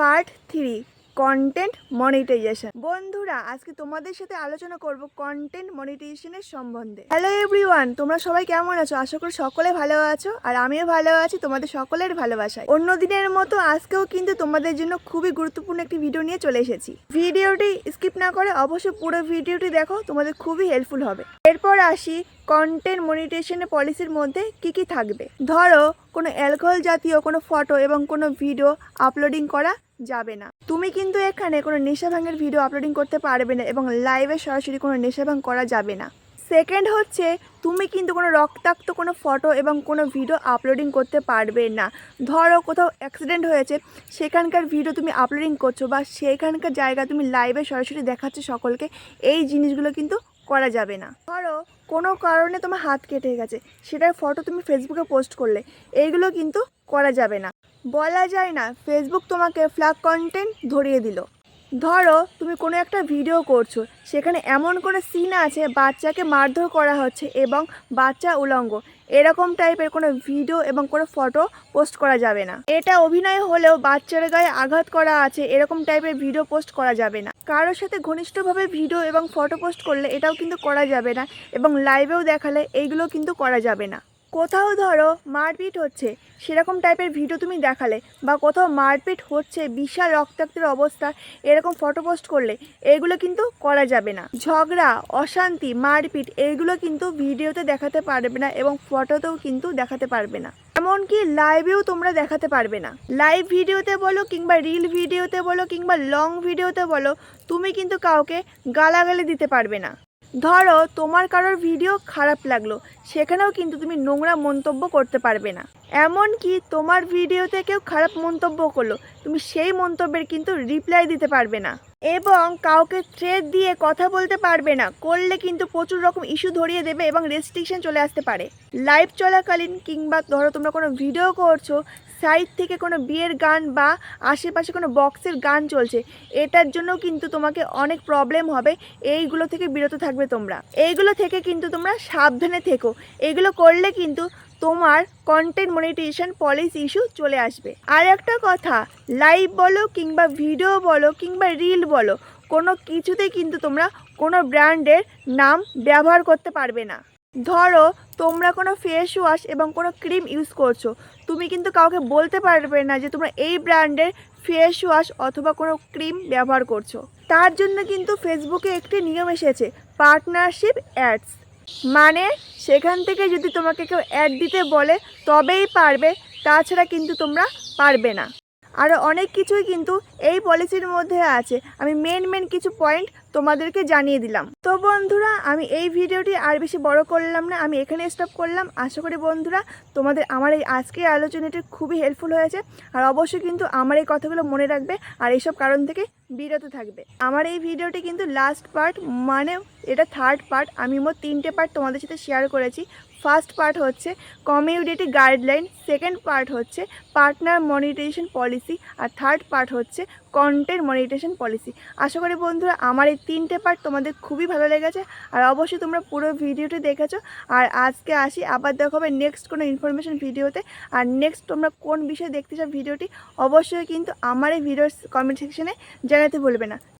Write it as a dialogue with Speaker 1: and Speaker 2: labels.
Speaker 1: Part three content monetization বন্ধুরা, আজকে তোমাদের সাথে আলোচনা করব কন্টেন্ট মনিটাইজেশনের সম্বন্ধে। হ্যালো এভরিওয়ান তোমরা সবাই কেমন আছো? আশা করি সকলে ভালো আছো, আর আমিও ভালো আছি, তোমাদের সকলের ভালোবাসায়। অন্য দিনের মতো আজকেও কিন্তু তোমাদের জন্য খুবই গুরুত্বপূর্ণ একটি ভিডিও নিয়ে চলে এসেছি। ভিডিওটি স্কিপ না করে অবশ্যই পুরো ভিডিওটি দেখো, তোমাদের খুবই হেল্পফুল হবে। এরপর আসি কন্টেন্ট মনিটাইজেশনের পলিসির মধ্যে কি কি থাকবে। ধরো, কোনো অ্যালকোহল জাতীয় কোনো ফটো এবং কোনো ভিডিও আপলোডিং করা যাবে না। তুমি কিন্তু এখানে কোনো নেশা ভাঙের ভিডিও আপলোডিং করতে পারবে না এবং লাইভে সরাসরি কোনো নেশা ভাঙ করা যাবে না। সেকেন্ড হচ্ছে, তুমি কিন্তু কোনো রক্তাক্ত কোনো ফটো এবং কোনো ভিডিও আপলোডিং করতে পারবে না। ধরো কোথাও অ্যাক্সিডেন্ট হয়েছে, সেখানকার ভিডিও তুমি আপলোডিং করছ বা সেখানকার জায়গা তুমি লাইভে সরাসরি দেখাচ্ছ সকলকে, এই জিনিসগুলো কিন্তু করা যাবে না। ধরো, কোনো কারণে তোমার হাত কেটে গেছে, সেটার ফটো তুমি ফেসবুকে পোস্ট করলে, এইগুলো কিন্তু করা যাবে না। বলা যায় না ফেসবুক তোমাকে ফ্ল্যাগ কন্টেন্ট ধরিয়ে দিল। ধরো, তুমি কোনো একটা ভিডিও করছ, সেখানে এমন কোনো সিন আছে, বাচ্চাকে মারধর করা হচ্ছে এবং বাচ্চা উলঙ্গ। এরকম টাইপের কোনো ভিডিও এবং কোনো ফটো পোস্ট করা যাবে না। এটা অভিনয় হলেও বাচ্চার গায়ে আঘাত করা আছে, এরকম টাইপের ভিডিও পোস্ট করা যাবে না। কারোর সাথে ঘনিষ্ঠভাবে ভিডিও এবং ফটো পোস্ট করলে এটাও কিন্তু করা যাবে না এবং লাইভেও দেখালে এইগুলো কিন্তু করা যাবে না। কোথাও ধরো মারপিট হচ্ছে, সেরকম টাইপের ভিডিও তুমি দেখালে বা কোথাও মারপিট হচ্ছে, বিশাল রক্তাক্তের অবস্থা, এরকম ফটো পোস্ট করলে, এগুলো কিন্তু করা যাবে না। ঝগড়া, অশান্তি, মারপিট এইগুলো কিন্তু ভিডিওতে দেখাতে পারবে না এবং ফটোতেও কিন্তু দেখাতে পারবে না। এমনকি লাইভেও তোমরা দেখাতে পারবে না। লাইভ ভিডিওতে বলো কিংবা রিল ভিডিওতে বলো কিংবা লং ভিডিওতে বলো, তুমি কিন্তু কাউকে গালাগালি দিতে পারবে না। ধরো, তোমার কারোর ভিডিও খারাপ লাগল, সেখানেও কিন্তু তুমি নোংরা মন্তব্য করতে পারবে না। এমনকি তোমার ভিডিওতে কেউ খারাপ মন্তব্য করল, তুমি সেই মন্তব্যের কিন্তু রিপ্লাই দিতে পারবে না। এবং কাউকে থ্রেড দিয়ে কথা বলতে পারবে না, করলে কিন্তু প্রচুর রকম ইস্যু ধরিয়ে দেবে এবং রেস্ট্রিকশন চলে আসতে পারে। লাইভ চলাকালীন কিংবা ধরো তোমরা কোনো ভিডিও করছ সাইড থেকে কোনো বিয়ের গান বা আশেপাশে কোনো বক্সের গান চলছে, এটার জন্য কিন্তু তোমাকে অনেক প্রবলেম হবে। এইগুলো থেকে বিরত থাকবে তোমরা। এইগুলো থেকে কিন্তু তোমরা সাবধানে থেকো। এগুলো করলে কিন্তু তোমার কন্টেন্ট মনিটাইজেশন পলিসি ইস্যু চলে আসবে। আর একটা কথা লাইভ বলো কিংবা ভিডিও বলো কিংবা রিল বলো, কোনো কিছুতেই কিন্তু তোমরা কোনো ব্র্যান্ডের নাম ব্যবহার করতে পারবে না। ধরো, তোমরা কোনো ফেস ওয়াশ এবং কোনো ক্রিম ইউজ করছ, তুমি কিন্তু কাউকে বলতে পারবে না যে তোমরা এই ব্র্যান্ডের ফেস ওয়াশ অথবা কোনো ক্রিম ব্যবহার করছ। তার জন্য কিন্তু ফেসবুকে একটি নিয়ম এসেছে পার্টনারশিপ অ্যাডস মানে সেখান থেকে যদি তোমাকে কেউ অ্যাড দিতে বলে, তবেই পারবে, তাছাড়া কিন্তু তোমরা পারবে না। আরও অনেক কিছুই কিন্তু এই পলিসির মধ্যে আছে। আমি মেন মেন কিছু পয়েন্ট তোমাদেরকে জানিয়ে দিলাম। তো বন্ধুরা, আমি এই ভিডিওটি আর বেশি বড় করলাম না, আমি এখানে স্টপ করলাম। আশা করি বন্ধুরা, তোমাদের আমার এই আজকের আলোচনাটি খুবই হেল্পফুল হয়েছে। আর অবশ্যই কিন্তু আমার এই কথাগুলো মনে রাখবে আর এইসব কারণ থেকে বিরত থাকবে। আমার এই ভিডিওটি কিন্তু লাস্ট পার্ট মানে এটা থার্ড পার্ট আমি মোট তিনটে পার্ট তোমাদের সাথে শেয়ার করেছি। ফার্স্ট পার্ট হচ্ছে কমিউনিটি গাইডলাইন সেকেন্ড পার্ট হচ্ছে পার্টনার মনিটাইজেশন পলিসি আর থার্ড পার্ট হচ্ছে কন্টেন্ট মনিটেশন পলিসি আশা করি বন্ধুরা আমার এই তিনটে পার্ট তোমাদের খুবই ভালো লেগেছে। আর অবশ্যই তোমরা পুরো ভিডিওটি দেখেছ। আর আজকে আসি, আবার দেখো হবে নেক্সট কোনো ইনফরমেশন ভিডিওতে। আর নেক্সট তোমরা কোন বিষয়ে দেখতে চাও ভিডিওটি, অবশ্যই কিন্তু আমার এই ভিডিওর কমেন্ট সেকশনে জানাতে ভুলবে না।